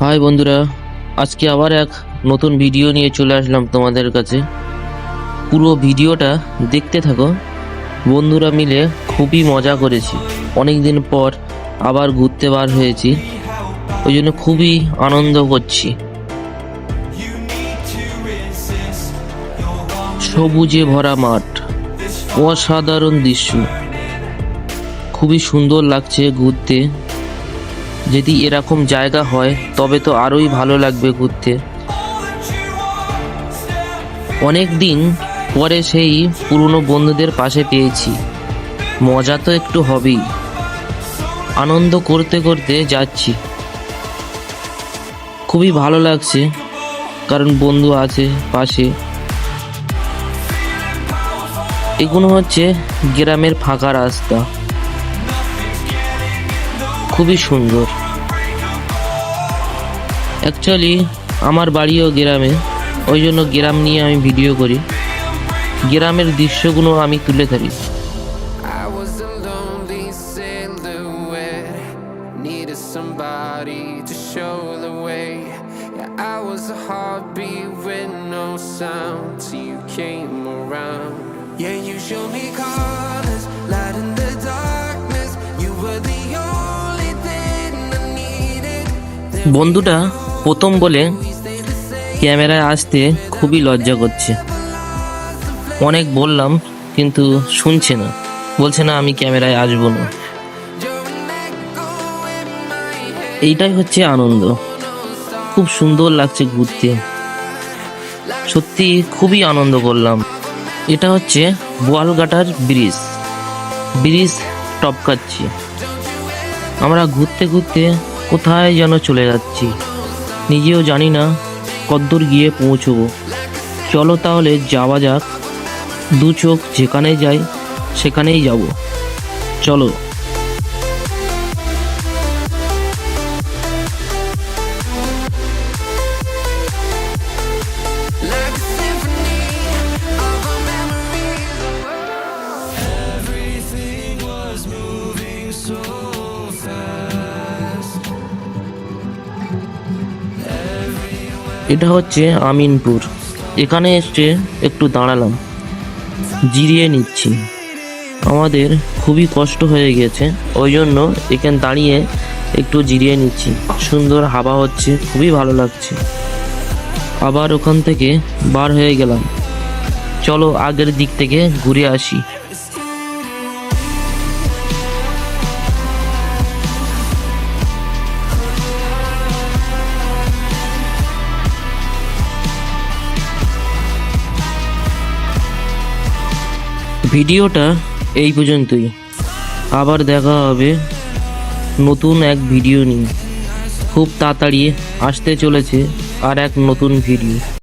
High বন্ধুরা, আজকে আবার এক নতুন ভিডিও নিয়ে চলে আসলাম তোমাদের কাছে। পুরো ভিডিওটা দেখতে থাকো। বন্ধুরা মিলে খুবই মজা করেছি। অনেক দিন পর আবার ঘুরতে বার হয়েছি। ওই জন্য খুবই আনন্দ করছি। সবুজে ভরা মাঠ। অসাধারণ দৃশ্য। খুবই সুন্দর লাগছে ঘুরতে। যদি এরকম জায়গা হয়, তবে তো আরোই ভালো লাগবে ঘুরতে। অনেক দিন পরে সেই পুরনো বন্ধুদের পাশে পেয়েছি। মজা তো একটু হবেই। আনন্দ করতে করতে যাচ্ছি। খুবই ভালো লাগছে, কারণ বন্ধু আছে পাশে। এগুলো হচ্ছে গ্রামের ফাঁকা রাস্তা। খুবই সুন্দর অ্যাকচুয়ালি আমার বাড়িও গ্রামে ওই জন্য গ্রাম নিয়ে আমি ভিডিও করি গ্রামের দৃশ্যগুলো আমি তুলে ধরি Yeah, you show me colors, light in the darkness. You were the only. বন্ধুটা প্রথম বলে ক্যামেরায় আসতে খুবই লজ্জা করছে। অনেক বললাম, কিন্তু শুনছে না। বলছে, না, আমি ক্যামেরায় আসব না. এইটাই হচ্ছে আনন্দ। খুব সুন্দর লাগছে ঘুরতে। সত্যি খুবই আনন্দ করলাম। এটা হচ্ছে বোয়ালঘাটার ব্রিজ। ব্রিজ টপকাচ্ছি। আমরা ঘুরতে ঘুরতে কোথায় যেন চলে যাচ্ছি। নিজেও জানি না কদ্দূর গিয়ে পৌঁছব। চলো তাহলে যাওয়া যাক। দু চোখ যেখানে যাই, সেখানেই যাব। চলো। এটা হচ্ছে আমিনপুর। এখানে এসে একটু দাঁড়ালাম। জিরিয়ে নিচ্ছি। আমাদের খুবই কষ্ট হয়ে গেছে। ওই জন্য এখানে দাঁড়িয়ে একটু জিরিয়ে নিচ্ছি। সুন্দর হাওয়া হচ্ছে, খুবই ভালো লাগছে। আবার ওখান থেকে বার হয়ে গেলাম। চলো আগের দিক থেকে ঘুরে আসি। ভিডিওটা এই পর্যন্তই। আবার দেখা হবে নতুন এক ভিডিও নিয়ে। খুব তাড়াতাড়ি আসতে চলেছে আর এক নতুন ভিডিও।